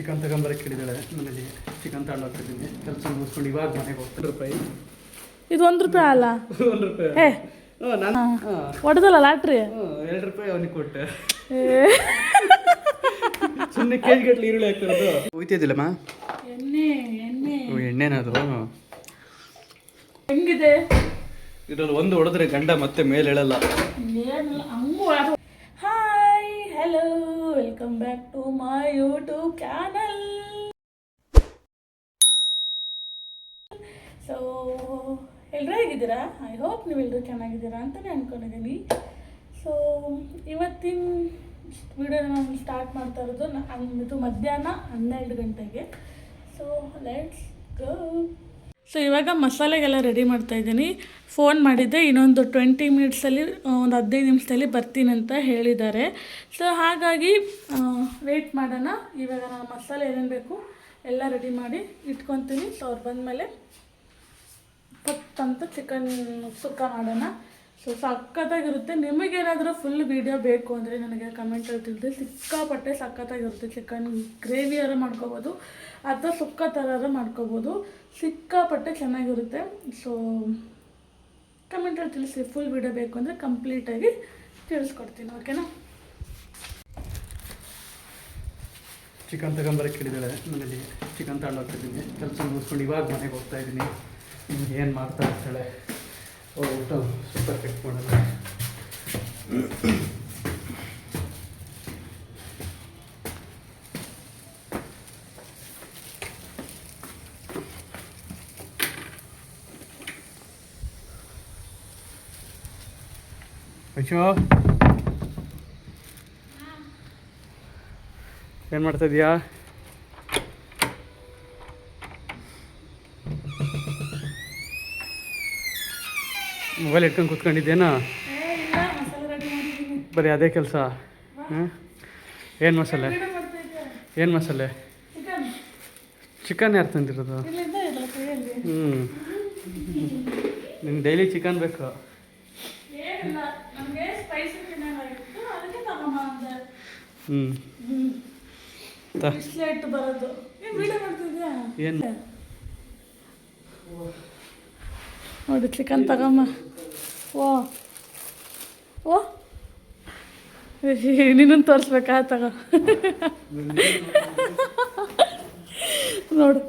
Chicken ತಗೊಂಬರಕ್ಕೆ ಕೇಳಿದಾಳೆ ಮನೇಲಿ chicken ತಗೊಂಡೋಗ್ತಿದ್ದೀನಿ ಕೆಲಸ ಮುಗಿಸ್ಕೊಂಡು ಇವಾಗ ಮನೆಗೆ ಹೋಗ್ತೀನಿ ರೂಪಾಯಿ. ಇದು ಒಂದು ರೂಪಾಯಿ ಅಲ್ಲ? ಒಂದು ರೂಪಾಯಿ. ಏ ಹ್ಞೂ ನಾನು ಹೊಡೆದಲ್ಲ ಲಾಟ್ರಿ? ಎರಡು ರೂಪಾಯಿ ಅವನಿಗೆ ಕೊಟ್ಟೆ. ಸುಮ್ಮನೆ ಕೆ ಜಿ ಗಟ್ಟಲೆ ಈರುಳ್ಳಿ ಹಾಕ್ತಿರೋದು. ಹೋಯ್ತಿದ್ದಿಲ್ಲಮ್ಮ? ಎಣ್ಣೆ ಎಣ್ಣೆ. ಎಣ್ಣೆನದು ಹೆಂಗಿದೆ? ಇದ್ರಲ್ಲಿ ಒಂದು ಹೊಡೆದ್ರೆ ಗಂಡ ಮತ್ತೆ ಮೇಲೆ ಹೇಳಲ್ಲ. Welcome back to my YouTube channel so ಎಲ್ಲರೂ ಹೇಗಿದ್ದೀರಾ? ಐ ಹೋಪ್ ನೀವೆಲ್ಲರೂ ಚೆನ್ನಾಗಿದ್ದೀರಾ ಅಂತಲೇ ಅಂದ್ಕೊಂಡಿದ್ದೀನಿ ಸೊ ಇವತ್ತಿನ ವಿಡಿಯೋನ ನಾನು ಸ್ಟಾರ್ಟ್ ಮಾಡ್ತಾ ಇರೋದು ಇದು ಮಧ್ಯಾಹ್ನ ಹನ್ನೆರಡು ಗಂಟೆಗೆ. ಸೊ ಲೆಟ್ಸ್ ಗೋ ಸೊ ಇವಾಗ ಮಸಾಲೆಗೆಲ್ಲ ರೆಡಿ ಮಾಡ್ತಾ ಇದ್ದೀನಿ. ಫೋನ್ ಮಾಡಿದ್ದೆ, ಇನ್ನೊಂದು ಟ್ವೆಂಟಿ ಮಿನಿಟ್ಸಲ್ಲಿ ಒಂದು ಹದಿನೈದು ನಿಮಿಷದಲ್ಲಿ ಬರ್ತೀನಿ ಅಂತ ಹೇಳಿದ್ದಾರೆ. ಸೊ ಹಾಗಾಗಿ ವೆಯ್ಟ್ ಮಾಡೋಣ. ಇವಾಗ ನಾನು ಮಸಾಲೆ ಏನೇನು ಬೇಕು ಎಲ್ಲ ರೆಡಿ ಮಾಡಿ ಇಟ್ಕೊತೀನಿ. ಸೊ ಅವ್ರು ಬಂದಮೇಲೆ ಪತ್ತಂತ ಚಿಕನ್ ಸುಕ್ಕ ಮಾಡೋಣ. ಸೊ ಸಖತ್ತಾಗಿರುತ್ತೆ. ನಿಮಗೇನಾದರೂ ಫುಲ್ ವೀಡಿಯೋ ಬೇಕು ಅಂದರೆ ನನಗೆ ಕಮೆಂಟಲ್ಲಿ ತಿಳಿದು ಸಿಕ್ಕಾಪಟ್ಟೆ ಸಖತ್ತಾಗಿರುತ್ತೆ ಚಿಕನ್ ಗ್ರೇವಿಯಾರ ಮಾಡ್ಕೋಬೋದು. ಅಥವಾ ಸುಕ್ಕ ಥರ ಮಾಡ್ಕೋಬೋದು. ಸಿಕ್ಕಾಪಟ್ಟೆ ಚೆನ್ನಾಗಿರುತ್ತೆ. ಸೊ ಕಮೆಂಟಲ್ಲಿ ತಿಳಿಸಿ ಫುಲ್ ವಿಡಿಯೋ ಬೇಕು ಅಂದರೆ ಕಂಪ್ಲೀಟಾಗಿ ತಿಳಿಸ್ಕೊಡ್ತೀನಿ ಓಕೆನಾ ಚಿಕನ್ ತಗೊಂಬರಕ್ಕೆ ಹಿಡಿದಾಳೆ ಮನೇಲಿ ಚಿಕನ್ ತಗೊಂಡು ಹೋಗ್ತಿದ್ದೀನಿ ಕೆಲಸ ಮುಗಿಸ್ಕೊಂಡು ಇವಾಗ ಮನೆಗೆ ಹೋಗ್ತಾ ಇದ್ದೀನಿ. ಏನು ಮಾಡ್ತಾ ಇರ್ತಾಳೆ? ಊಟ ಸೂಪರ್ ಚೆಕ್ ಮಾಡೋಣ ಅಯ್ಯೋ ಏನು ಮಾಡ್ತಾ ಇದೀಯಾ? ಮೊಬೈಲ್ ಇಟ್ಕೊಂಡು ಕೂತ್ಕೊಂಡಿದ್ದೇನಾ? ಬರೀ ಅದೇ ಕೆಲಸ. ಏನು ಮಸಾಲೆ? ಏನು ಮಸಾಲೆ? ಚಿಕನ್ ಯಾರು ತಂದಿರೋದು? ಹ್ಞೂ ನಿಮ್ಗೆ ಡೈಲಿ ಚಿಕನ್ ಬೇಕು ಏನಿಲ್ಲ ನಮಗೆ ಸ್ಪೈಸಿ ತಿನ್ನೋದಾಗಿತ್ತು ಅದಕ್ಕೆ ತಗೊಂಬ ಅಂದೆ ಹ್ಞೂ ತ ಬಿಸ್ಲೆಟ್ ಬರೋದು ಏನು ವಿಡಿಯೋ ಮಾಡ್ತಿದ್ಯಾ? ಏನು? ನೋಡಿ ಚಿಕನ್ ತಗೊಂಬ. ಓ. ಓ. ನಿನ್ನನ್ನು ತೋರಿಸ್ಬೇಕಾ? ತಗೋ. ನೋಡು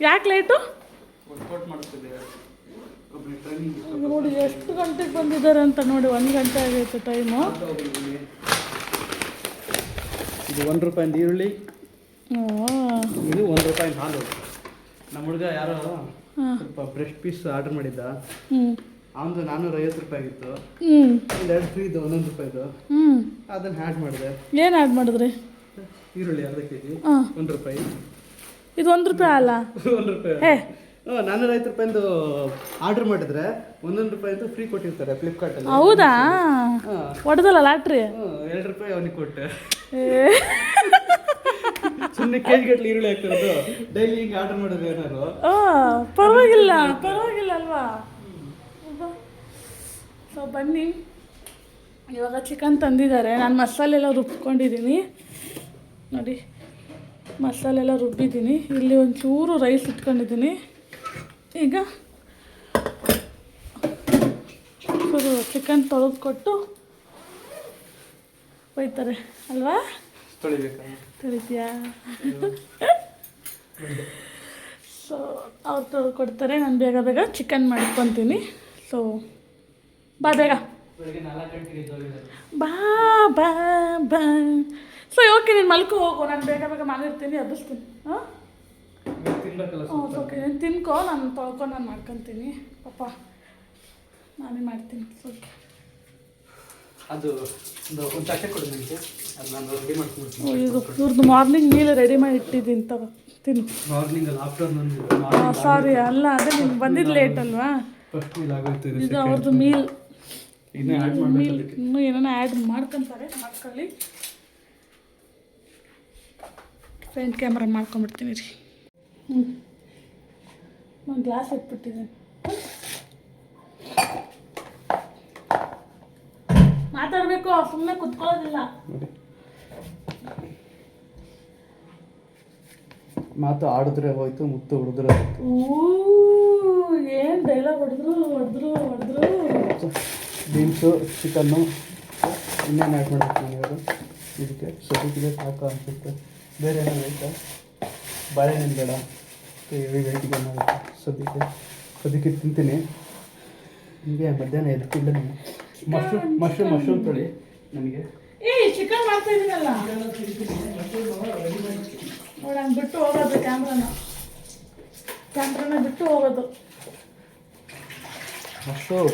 ಯಾಕೆ ಲೇಟು ನೋಡಿ ಎಷ್ಟು ಗಂಟೆಗೆ ಬಂದಿದ್ದಾರೆ ಅಂತ ನೋಡಿ ಒಂದು ಗಂಟೆ ಆಗೈತೆ ಟೈಮು ಇದು ಒಂದು ರೂಪಾಯಿಂದ ಈರುಳ್ಳಿ ಇದು ಒಂದು ರೂಪಾಯಿ ಹಾಲು. ನಮ್ಮ ಹುಡುಗ ಯಾರೋ ಸ್ವಲ್ಪ ಬ್ರೆಸ್ಟ್ ಪೀಸ್ ಆರ್ಡರ್ ಮಾಡಿದ್ದ. ಅವನದು ನಾನ್ನೂರ ಐವತ್ತು ರೂಪಾಯಿ ಆಗಿತ್ತು. ಇಲ್ಲಿ ಒಂದು ಎರಡು ಫ್ರೀ ಇದು ಒಂದೊಂದು ರೂಪಾಯಿದು ಅದನ್ನು ಆ್ಯಡ್ ಮಾಡಿದೆ. ಏನು ಆ್ಯಡ್ ಮಾಡಿದ್ರಿ? ಈರುಳ್ಳಿ ಅರ್ಧ ಕೆ ಜಿ ಒಂದು ರೂಪಾಯಿ. ಇದು ಒಂದು ರೂಪಾಯಿ ಅಲ್ಲ? ಒಂದು ರೂಪಾಯಿ ಹೇ ಹ್ಞೂ ನಾನ್ನೂರ ಐವತ್ತು ರೂಪಾಯಿಂದು ಆರ್ಡರ್ ಮಾಡಿದ್ರೆ ಒಂದೊಂದು ಅಂತ ಫ್ರೀ ಕೊಟ್ಟಿರ್ತಾರೆ ಫ್ಲಿಪ್ಕಾರ್ಟಲ್ಲಿ ಹೌದಾ? ಹೊಡೆದಲ್ಲ ಲಾಟ್ರಿ? ಎರಡು ರೂಪಾಯಿ ಅವನಿಗೆ ಕೊಟ್ಟೆ. ಸುಮ್ಮನೆ ಕೆ ಗಟ್ಟಲೆ ಈರುಳ್ಳಿ ಹಾಕ್ತಿರೋದು. ಡೈಲಿ ಹಿಂಗೆ ಆರ್ಡರ್ ಮಾಡೋದು ಏನಾದ್ರು? ಓ ಪರವಾಗಿಲ್ಲ ಪರವಾಗಿಲ್ಲ ಅಲ್ವಾ? ಸೊ ಬನ್ನಿ. ಇವಾಗ ಚಿಕನ್ ತಂದಿದ್ದಾರೆ. ನಾನು ಮಸಾಲೆ ಎಲ್ಲ ರುಬ್ಕೊಂಡಿದ್ದೀನಿ. ನೋಡಿ ಮಸಾಲೆ ಎಲ್ಲ ರುಬ್ಬಿದ್ದೀನಿ. ಇಲ್ಲಿ ಒಂಚೂರು ರೈಸ್ ಇಟ್ಕೊಂಡಿದ್ದೀನಿ. ಈಗ ಚಿಕನ್ ತೊಳೆದು ಕೊಟ್ಟು ಒಯ್ತಾರೆ ಅಲ್ವಾ? ತೊಳಿತೀಯಾ? ಸೊ ಅವ್ರು ತೊಳೆದು ಕೊಡ್ತಾರೆ ನಾನು ಬೇಗ ಬೇಗ ಚಿಕನ್ ಮಾಡ್ಕೊತೀನಿ. ಸೊ ಬಾ ಬೇಗ. ಬಾ ಬಾ ಬಾ. ಸೊ ಓಕೆ ನೀನು ಮಲ್ಕೋ ಹೋಗು. ನಾನು ಬೇಗ ಬೇಗ ಮಾಡಿರ್ತೀನಿ ಹಬ್ಬಿಸ್ತೀನಿ ಹಾಂ? ಓಕೆ ತಿನ್ಕೋ ನಾನು ತೊಳ್ಕೊಂಡು ನಾನು ಮಾಡ್ಕೊತೀನಿ. ಪಾಪ ನಾನೇ ಮಾಡ್ತೀನಿ ಓಕೆ. ಅದು ಒಂದು ತಟ್ಟೆ ಕೊಡು ನನಗೆ ಅದು ನಾನು ರೆಡಿ ಮಾಡ್ಕೊಂಡ್ಬಿಡ್ತೀನಿ. ಇದು ಇವ್ರದ್ದು ಮಾರ್ನಿಂಗ್ ಮೀಲ್ ರೆಡಿ ಮಾಡಿ ಇಟ್ಟಿದ್ದೀನಿ ತಗೋ ತಿನ್ನು. ಮಾರ್ನಿಂಗ್ ಅಲ್ಲ ಆಫ್ಟರ್ನೂನ್ ಸಾರಿ ಅಲ್ಲ ಅದೇ ನಿಮ್ಗೆ ಬಂದಿದ್ದು ಲೇಟ್ ಅಲ್ವಾ? ಫಸ್ಟ್ ಮೀಲ್ ಆಗೋಯ್ತು ಇದು ಅವ್ರದ್ದು ಮೀಲ್ ಮೀಲ್ ಇನ್ನೂ ಏನಾನ ಆ್ಯಡ್ ಮಾಡ್ಕೊಂತಾರೆ ಮಾಡ್ಕೊಳ್ಳಿ. ಫ್ರಂಟ್ ಕ್ಯಾಮ್ರಾ ಮಾಡ್ಕೊಂಬಿಡ್ತೀನಿ ರೀ. ನಾನು ಗ್ಲಾಸ್ ಇಟ್ಬಿಟ್ಟಿದ್ದೀನಿ ಮಾತಾಡಬೇಕು ಸುಮ್ಮನೆ ಕುತ್ಕೊಳ್ಳೋದಿಲ್ಲ. ಮಾತು ಆಡಿದ್ರೆ ಹೋಯ್ತು ಮುತ್ತು ಹೊಡೆದ್ರೆ ಏನು ಡೈಲಾಗ್ ಹೊಡೆದ್ರು ಹೊಡೆದ್ರು ಹೊಡೆದ್ರು. ಬೀನ್ಸು ಚಿಕನ್ನು ಇನ್ನೇನು ಆ್ಯಡ್ ಮಾಡಬೇಕು ಇವರು ಇದಕ್ಕೆ ಸದ್ಯಕ್ಕೆ ಸಾಕು ಅನಿಸುತ್ತೆ. ಬೇರೆ ಏನಾದ್ರು ಆಯ್ತಾ? ಬಾಳೆಹಣ್ಣು ಬೇಡ. ಹೆವಿ ವೆಯ್ಟಿಗೆ ಏನಾಗುತ್ತೆ ಸದ್ಯಕ್ಕೆ. ಸದ್ಯಕ್ಕೆ ತಿಂತೀನಿ. ಹೀಗೆ ಮಧ್ಯಾಹ್ನ ಎದ್ದಿಲ್ಲ ಮಶ್ರೂಮ್ ಮಶ್ರೂಮ್ ಮಶ್ರೂಮ್ ತೊಳಿ ನನಗೆ ಏ ಚಿಕನ್ ಮಾಡ್ತಾ ಇದೀನಲ್ಲ. ನೋಡಿ ಹಂಗೆ ಬಿಟ್ಟು ಹೋಗೋದು ಕ್ಯಾಮ್ರಾನ. ಕ್ಯಾಮ್ರಾನ ಬಿಟ್ಟು ಹೋಗೋದು. ಮಶ್ರೂಮ್.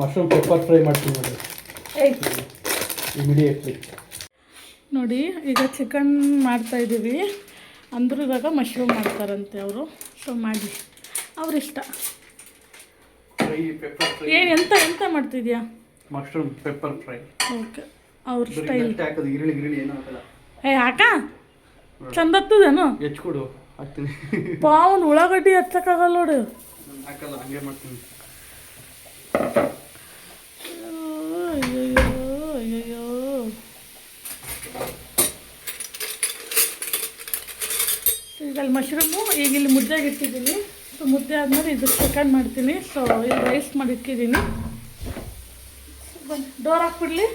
ಮಶ್ರೂಮ್ ಪೆಪ್ಪರ್ ಫ್ರೈ ಮಾಡ್ತೀನಿ ನೋಡಿ. ಏಯ್. ಇಮಿಡಿಯೇಟ್ಲಿ. ನೋಡಿ ಈಗ ಚಿಕನ್ ಮಾಡ್ತಾ ಇದ್ದೀವಿ. ಅಂದರೂ ಇವಾಗ ಮಶ್ರೂಮ್ ಮಾಡ್ತಾರಂತೆ ಅವರು. ಸೊ ಮಾಡಿ. ಅವ್ರಿಷ್ಟ. ಏನು ಎಂತ ಎಂತ ಮಾಡ್ತಿದ್ಯಾ? ಮಶ್ರೂಮ್ ಪೆಪ್ಪರ್ ಫ್ರೈ ಓಕೆ ಅವ್ರ ಸ್ಟೈಲ್ ಏ ಹಾಕ? ಚಂದ ಹತ್ತದೇನು? ಹೆಚ್ಕೊಡು ಹಾಕ್ತೀನಿ. ಪಾವನ್ ಉಳ್ಳಾಗಡ್ಡಿ ಹಚ್ಚಕ್ಕಾಗಲ್ಲ ನೋಡು. ಹಾಕಲ್ಲ ಹಂಗೆ ಮಾಡ್ತೀನಿ. ಅಲ್ಲಿ ಮಶ್ರೂಮು ಈಗ ಇಲ್ಲಿ ಮುದ್ದೆಗೆ ಇಟ್ಟಿದ್ದೀನಿ. ಸೊ ಮುದ್ದೆ ಆದಮೇಲೆ ಇದು ಚಿಕನ್ ಮಾಡ್ತೀನಿ. ಸೊ ಇದು ರೈಸ್ ಮಾಡಿ ಇಟ್ಟಿದ್ದೀನಿ. ಡೋರ್ ಹಾಕ್ಬಿಡ್ಲಿ?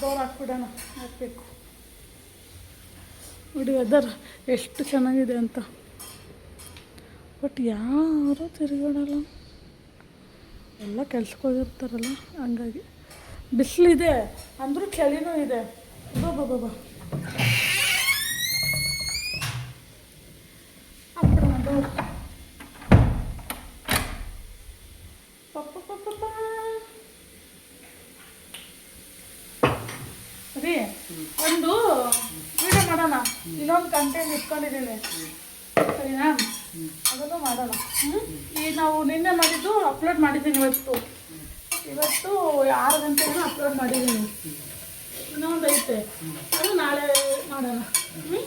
ಡೋರ್ ಹಾಕ್ಬಿಡೋಣ. ಹಾಕಬೇಕು. ನೋಡಿ ವೆದರ್ ಎಷ್ಟು ಚೆನ್ನಾಗಿದೆ ಅಂತ. ಬಟ್ ಯಾರೂ ತಿರುಗಾಡಲ್ಲ. ಎಲ್ಲ ಕೆಲ್ಸಕ್ಕೆ ಹೋಗಿರ್ತಾರಲ್ಲ ಹಂಗಾಗಿ. ಬಿಸಿಲಿದೆ, ಅಂದರೂ ಚಳಿನೂ ಇದೆ. ಬಾಬಾ ಬಾಬಾ ಹಾಕ್ಬಿಡೋಣ ಡೋರ್ ಪಪ್ಪ ರೀ, ಒಂದು ವಿಡಿಯೋ ಮಾಡೋಣ. ಇನ್ನೊಂದು ಕಂಟೆಂಟ್ ಇಟ್ಕೊಂಡಿದ್ದೀನಿ. ಸರಿನಾ? ಅದನ್ನು ಮಾಡೋಣ. ಈ ನಾವು ನಿನ್ನೆ ಮಾಡಿದ್ದು ಅಪ್ಲೋಡ್ ಮಾಡಿದ್ದೀನಿ ಇವತ್ತು. ಇವತ್ತು ಆರು ಗಂಟೆಗೆ ಅಪ್ಲೋಡ್ ಮಾಡಿದ್ದೀನಿ. ಇನ್ನೊಂದು ಐತೆ. ಅದು ನಾಳೆ ಮಾಡೋಣ. ಹ್ಞೂ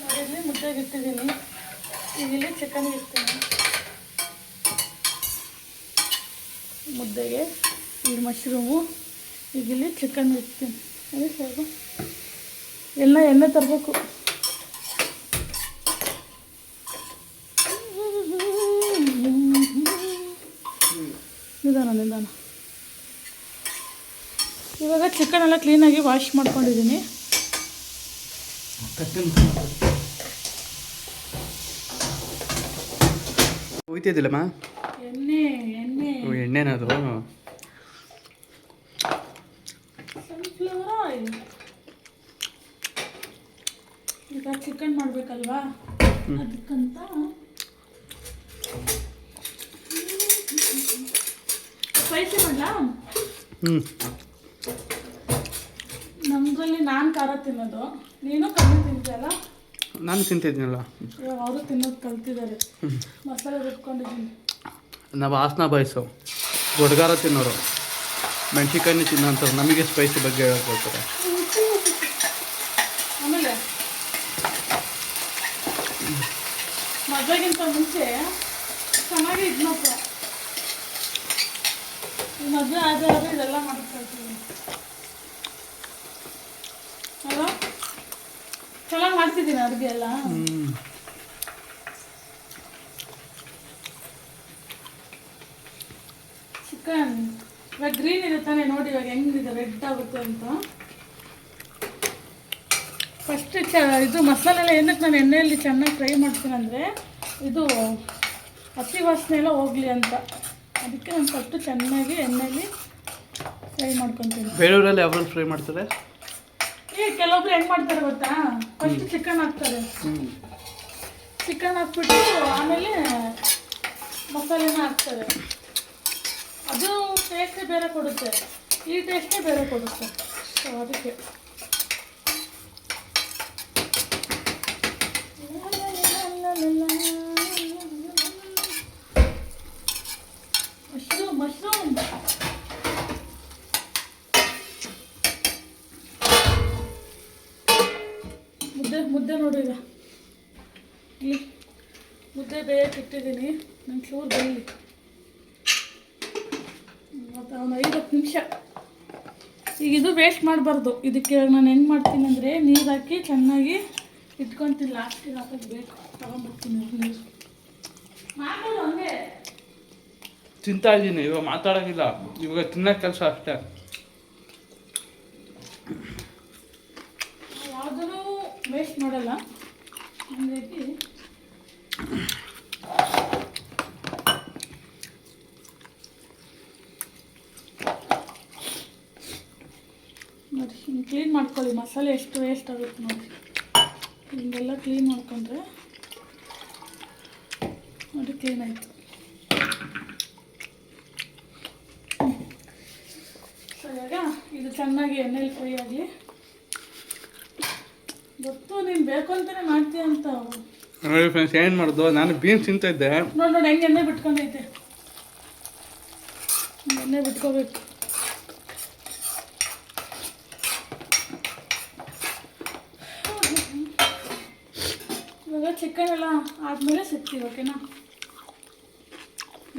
ನಾನಿಲ್ಲಿ ಮುದ್ದೆಗೆ ಇಟ್ಟಿದ್ದೀನಿ. ಈಗ ಇಲ್ಲಿ ಚಿಕನ್ ಇರ್ತೀನಿ ಮುದ್ದೆಗೆ ಈ ಮಶ್ರೂಮು ಈಗ ಚಿಕನ್ ಇಡ್ತೀನಿ. ಅದೇ ಸ್ವಲ್ಪ ಎಲ್ಲ ಎಣ್ಣೆ ತರಬೇಕು ನಿಧಾನ ನಿಧಾನ ಇವಾಗ ಚಿಕನ್ ಎಲ್ಲ ಕ್ಲೀನಾಗಿ ವಾಶ್ ಮಾಡ್ಕೊಂಡಿದ್ದೀನಿ ಹೋಯ್ತಿದ್ದಿಲ್ಲಮ್ಮ? ಎಣ್ಣೆ ಎಣ್ಣೆ. ಎಣ್ಣೆನದು ಈಗ ಚಿಕನ್ ಮಾಡಬೇಕಲ್ವಾ? ಅದಕ್ಕಂತ. ಸ್ಪೈಸಿ ಮಾಡಲಾ? ಹ್ಞೂ ನಾನು ಖಾರ ತಿನ್ನೋದು. ನೀನು ಕಮ್ಮಿ ತಿಂತೀಯಲ್ಲ ನಾನು ತಿಂತಿದ್ದೀನಲ್ಲ ಇವಾಗ ಅವರು ತಿನ್ನೋದು ಕಲ್ತಿದ್ದಾರೆ. ಮಸಾಲೆ ರುಬ್ಕೊಂಡಿದ್ದೀನಿ. ನಾವು ಹಾಸನ ಬಾಯ್ಸು. ದೊಡ್ಡಗಾರ ತಿನ್ನೋರು. ಮೆಣಸಿನ್ಕಾಯಿನ ತಿನ್ನೋಂಥವ್ರು. ನಮಗೆ ಸ್ಪೈಸಿ ಬಗ್ಗೆ ಹೇಳಕ್ಕೆ ಬರ್ತಾರೆ ಆಮೇಲೆ ಮದುವೆಗಿಂತ ಮುಂಚೆ ಚೆನ್ನಾಗಿ ಇದು ಮಾತ್ರ ಈ ಮದುವೆ ಆದ್ರೆ ಇದೆಲ್ಲ ಮಾಡ್ಕೊಳ್ತೀವಿ ಅಲ್ವಾ ಚೆನ್ನಾಗಿ ಮಾಡ್ತಿದ್ದೀನಿ ಅಡುಗೆ ಎಲ್ಲ ಚಿಕನ್, ಇವಾಗ ಗ್ರೀನ್ ಇದೆ ನೋಡಿ, ಇವಾಗ ಹೆಂಗಿದೆ ರೆಡ್ ಆಗುತ್ತೆ ಅಂತ. ಫಸ್ಟ್ ಚ, ಇದು ಮಸಾಲೆಲ್ಲ ಏನಕ್ಕೆ ನಾನು ಎಣ್ಣೆಯಲ್ಲಿ ಚೆನ್ನಾಗಿ ಫ್ರೈ ಮಾಡ್ತೀನಂದರೆ ಇದು ಹಸಿ ವಾಸನೆ ಎಲ್ಲ ಹೋಗಲಿ ಅಂತ. ಅದಕ್ಕೆ ನಾನು ಫಸ್ಟು ಚೆನ್ನಾಗಿ ಎಣ್ಣೆಯಲ್ಲಿ ಫ್ರೈ ಮಾಡ್ಕೊತೀನಿ. ಬೇರೆಯವರಲ್ಲಿ ಯಾವ್ದ್ರಲ್ಲಿ ಫ್ರೈ ಮಾಡ್ತಾರೆ? ಈ ಕೆಲವೊಬ್ರು ಹೆಂಗೆ ಮಾಡ್ತಾರೆ ಗೊತ್ತಾ? ಫಸ್ಟ್ ಚಿಕನ್ ಹಾಕ್ತಾರೆ. ಚಿಕನ್ ಹಾಕ್ಬಿಟ್ಟು ಆಮೇಲೆ ಮಸಾಲೆನ ಹಾಕ್ತಾರೆ. ಅದು ಟೇಸ್ಟೇ ಬೇರೆ ಕೊಡುತ್ತೆ. ಈ ಟೇಸ್ಟೇ ಬೇರೆ ಕೊಡುತ್ತೆ. ಸೊ ಅದಕ್ಕೆ. Mushroom mushroom. ಮುದ್ದೆ ನೋಡಿ ಈಗ. ಇಲ್ಲಿ ಮುದ್ದೆ ಬೇಯಕ್ಕೆ ಇಟ್ಟಿದ್ದೀನಿ ನಂಗೆ ಚೂರು ಬೇಯಲಿ ಮತ್ತು ಒಂದು ಐವತ್ತು ನಿಮಿಷ. ಈಗ ಇದು ವೇಸ್ಟ್ ಮಾಡಬಾರ್ದು. ಇದಕ್ಕೆ ನಾನು ಹೆಂಗೆ ಮಾಡ್ತೀನಿ ಅಂದರೆ ನೀರು ಹಾಕಿ ಚೆನ್ನಾಗಿ ಇಟ್ಕೊತೀನಿ. ಲಾಸ್ಟಿಗೆ ಹಾಕೋದು ಬೇಕು. ತಗೊಂಡ್ಬಿಡ್ತೀನಿ ನೀರು. ಮಾತಾಡು ಹಂಗೆ. ತಿಂತಾ ಇದ್ದೀನಿ ಇವಾಗ ಮಾತಾಡೋಂಗಿಲ್ಲ. ಇವಾಗ ತಿನ್ನೋ ಕೆಲಸ ಅಷ್ಟೇ ಯಾವುದೂ ವೇಸ್ಟ್ ಮಾಡಲ್ಲ ಹಾಗಾಗಿ ನೋಡಿ ಕ್ಲೀನ್ ಮಾಡ್ಕೊಳ್ಳಿ, ಮಸಾಲೆ ಎಷ್ಟು ವೇಸ್ಟ್ ಆಗುತ್ತೆ ನೋಡಿ. ಹಿಂಗೆಲ್ಲ ಕ್ಲೀನ್ ಮಾಡ್ಕೊಂಡ್ರೆ ನೋಡಿ ಕ್ಲೀನ್ ಆಯಿತು. ಸರಿಯಾಗ? ಇದು ಚೆನ್ನಾಗಿ ಎಣ್ಣೆಲಿ ಫ್ರೈ ಆಗಲಿ. ಗೊತ್ತು ನೀನು ಬೇಕು ಅಂತಾನೆ ಮಾಡ್ತೀಯ ಅಂತ ನೋಡಿ ಫ್ರೆಂಡ್ಸ್ ಏನು ಮಾಡೋದು? ನಾನು ಬೀನ್ಸ್ ತಿಂತಾ ಇದ್ದೆ. ನೋಡಿ ನೋಡಿ ಹೆಂಗೆ ಎಣ್ಣೆ ಬಿಟ್ಕೊಂಡೈತೆ ಎಣ್ಣೆ ಬಿಟ್ಕೋಬೇಕು. ಇವಾಗ ಚಿಕನ್ ಎಲ್ಲ ಆದಮೇಲೆ ಸಿಗ್ತೀವಿ ಓಕೆನಾ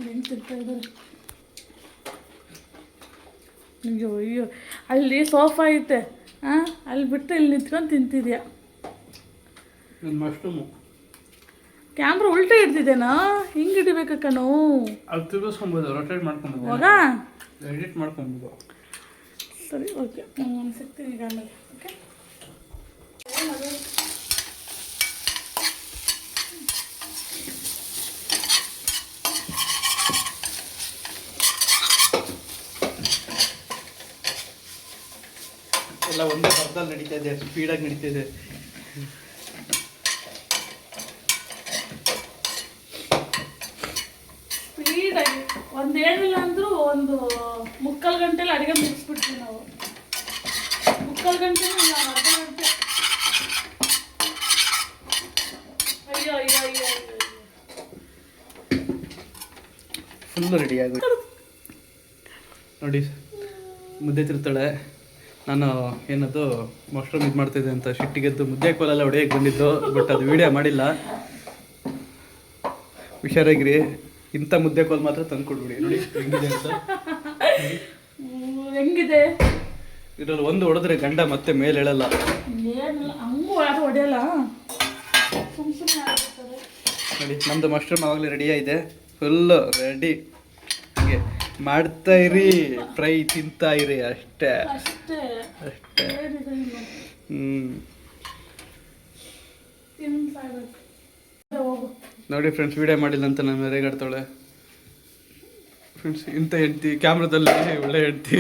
ಹೆಂಗೆ ತಿಂತಾ ಇದ್ದಾರೆ ಅಯ್ಯೋ ಅಯ್ಯೋ ಅಲ್ಲಿ ಸೋಫಾ ಐತೆ. ಹಾಂ ಅಲ್ಲಿ ಬಿಟ್ಟು ಇಲ್ಲಿ ನಿಂತ್ಕೊಂಡು ತಿಂತಿದ್ಯಾ? ಮಶ್ರೂಮು. ಕ್ಯಾಮ್ರಾ ಉಲ್ಟಾ ಇಡ್ತಿದ್ದೇನಾ ಹಿಂಗೆ ನಾವು ಅದು ತಿರ್ಗಿಸ್ಕೊಂಬೋದು ರೊಟೇಟ್ ಮಾಡ್ಕೊಬೋದು. ಇವಾಗ ಎಡಿಟ್ ಮಾಡ್ಕೊಬೋದು. ಸರಿ ಓಕೆ ನಾನು ಸಿಗ್ತೀನಿ ಈಗ ಆಮೇಲೆ ಓಕೆ ಎಲ್ಲ ಒಂದೇ ಬರ್ದಲ್ಲಿ ನಡೀತಾ ಇದೆ ಸ್ಪೀಡಾಗಿ ನಡೀತಾ ಇದೆ. ಸ್ಪೀಡಾಗಿ ಒಂದು ಏನಿಲ್ಲ ಅಂದರೂ ಒಂದು ಮುಕ್ಕಾಲು ಗಂಟೆಲಿ ಅಡುಗೆ ಮುಗಿಸ್ಬಿಡ್ತೀವಿ ನಾವು. ಮುಕ್ಕಾಲು ಗಂಟೆ ಇಲ್ಲ ಅರ್ಧ ಗಂಟೆ. ಅಯ್ಯೋ ಅಯ್ಯೋ ಅಯ್ಯೋ ಅಯ್ಯೋ ಫುಲ್ ರೆಡಿ ಆಗುತ್ತೆ ನೋಡಿ ಮುದ್ದೆ ತಿರ್ತಾಳೆ ನಾನು ಏನದು ಮಶ್ರೂಮ್ ಇದು ಮಾಡ್ತಿದ್ದೆ ಅಂತ ಶಿಟ್ಟಿಗೆದ್ದು ಮುದ್ದೆ ಕೋಲೆಲ್ಲ ಹೊಡೆಯಕ್ಕೆ ಬಂದಿದ್ದು ಬಟ್ ಅದು ವಿಡಿಯೋ ಮಾಡಿಲ್ಲ. ಹುಷಾರಾಗಿರಿ. ಇಂಥ ಮುದ್ದೆ ಕೋಲ್ ಮಾತ್ರ ತಂದು ಕೊಡ್ಬಿಡಿ ನೋಡಿ ಹೆಂಗಿದೆ ಅಂತ. ಹೆಂಗಿದೆ? ಇದ್ರಲ್ಲಿ ಒಂದು ಹೊಡೆದ್ರೆ ಗಂಡ ಮತ್ತೆ ಮೇಲೆ ಹೇಳಲ್ಲ. ನೋಡಿ ನಮ್ಮದು ಮಶ್ರೂಮ್ ಆವಾಗಲೇ ರೆಡಿ ಆಗಿದೆ. ಫುಲ್ ರೆಡಿ ಹಂಗೆ. ಮಾಡ್ತಾ ಇರಿ ಫ್ರೈ ತಿಂತಾ ಇರಿ ಅಷ್ಟೇ. ಅಷ್ಟೇ. ತಿನ್ಸಾಗಬೇಕು ನೋಡಿ ಫ್ರೆಂಡ್ಸ್ ವಿಡಿಯೋ ಮಾಡಿಲ್ಲ ಅಂತ ನಾನು ರೇಗಾಡ್ತಾಳೆ ಫ್ರೆಂಡ್ಸ್ ಇಂಥ ಹೆಂಡ್ತಿ ಕ್ಯಾಮ್ರಾದಲ್ಲಿ ಒಳ್ಳೆ ಹೆಂಡ್ತಿ.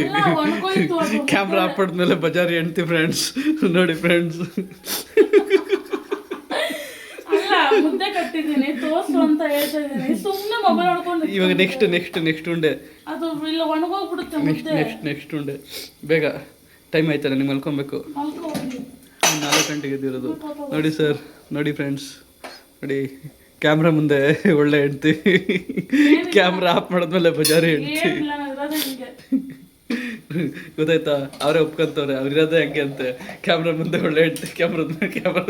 ಕ್ಯಾಮ್ರಾ ಆಫ್ ಮೇಲೆ ಬಜಾರಿ ಹೆಂಡ್ತಿ ಫ್ರೆಂಡ್ಸ್ ನೋಡಿ ಫ್ರೆಂಡ್ಸ್ ಮುದ್ದೆ ಕಟ್ಟಿದ್ದೀನಿ ತೋರ್ಸು ಅಂತ ಹೇಳ್ತಾ ಇದ್ದೀನಿ. ಸುಮ್ಮನೆ ಮೊಬೈಲ್ ನೋಡ್ಕೊಂಡು ಇವಾಗ ನೆಕ್ಸ್ಟ್ ನೆಕ್ಸ್ಟ್ ನೆಕ್ಸ್ಟ್ ಉಂಡೆ. ಅದು ಇಲ್ಲ ಒಣಗೋಗ್ಬಿಡುತ್ತೆ ನೆಕ್ಸ್ಟ್ ನೆಕ್ಸ್ಟ್ ನೆಕ್ಸ್ಟ್ ಉಂಡೆ. ಬೇಗ ಟೈಮ್ ಆಯ್ತಲ್ಲ ನೀವು ಮಲ್ಕೊಬೇಕು. ಮಲ್ಕೊ ನಾಲ್ಕು ಗಂಟೆಗೆ ಇದ್ದಿರೋದು ನೋಡಿ ಸರ್ ನೋಡಿ ಫ್ರೆಂಡ್ಸ್ ನೋಡಿ ಕ್ಯಾಮ್ರಾ ಮುಂದೆ ಒಳ್ಳೆ ಹೆಂಡ್ತಿ. ಕ್ಯಾಮ್ರಾ ಆಫ್ ಮಾಡಿದ್ಮೇಲೆ ಬಜಾರಿ ಹೆಂಡ್ತಿ ಏನಿಲ್ಲ ನಾನು ಇರೋದೇ ಹಿಂಗೆ ಗೊತ್ತಾಯ್ತಾ? ಅವರೇ ಒಪ್ಕೊಂತವ್ರೆ. ಅವ್ರಿರೋದೇ ಹಂಗೆ ಅಂತೆ. ಕ್ಯಾಮ್ರಾ ಮುಂದೆ ಒಳ್ಳೆ ಹೆಂಡ್ತಿ ಕ್ಯಾಮ್ರಾ ಕ್ಯಾಮ್ರಾ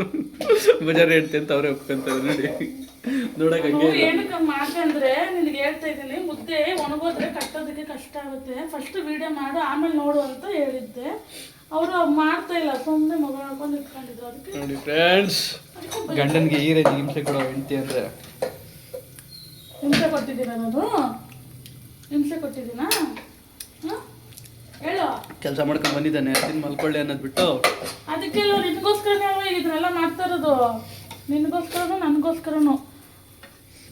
ಬಜಾರಿ ಹೇಳ್ತೆ ಅಂತ ಅವರೇ ಒಪ್ಕೊಂತವ್ರೆ ನೋಡಿ. ನೋಡಕ್ ಹಂಗೆ ಏನಕ್ಕೆ ಅಂದ್ರೆ ನಿನಗೆ ಹೇಳ್ತಾ ಇದ್ದೀನಿ ಮುದ್ದೆ ಒಣಗೋದ್ರೆ ಕಟ್ಟೋದಕ್ಕೆ ಕಷ್ಟ ಆಗುತ್ತೆ. ಫಸ್ಟ್ ವಿಡಿಯೋ ಮಾಡು ಆಮೇಲೆ ನೋಡು ಅಂತ ಹೇಳಿದ್ದೆ. ಅವರು ಮಾಡ್ತಾ ಇಲ್ಲ ಸುಮ್ಮನೆ ಮಗ ಹಾಕೊಂಡು ಇಟ್ಕೊಂಡಿದ್ರು. ಅದಕ್ಕೆ ನೋಡಿ ಫ್ರೆಂಡ್ಸ್ ಗಂಡನಿಗೆ ಈ ರೀತಿ ಹಿಂಸೆ ಕೊಡೋ ಹೆಂಡತಿ ಅಂದ್ರೆ. ಹಿಂಸೆ ಕೊಟ್ಟಿದ್ದೀರಾ ನಾನು? ಹಿಂಸೆ ಕೊಟ್ಟಿದ್ದೀನಾ? ಹಾಂ? ಕೆಲಸ ಮಾಡ್ಕೊಂಡು ಬಂದಿದ್ದಾನೆ ತಿನ್ ಮಲ್ಕೊಳ್ಳಿ ಅನ್ನೋದು ಬಿಟ್ಟು. ಅದಕ್ಕೆಲ್ಲ ನಿನಗೋಸ್ಕರನೇ ಅಲ್ವಾ ಈಗ ಇದನ್ನೆಲ್ಲ ಮಾಡ್ತಾ ಇರೋದು? ನಿನಗೋಸ್ಕರನು ನನಗೋಸ್ಕರನು?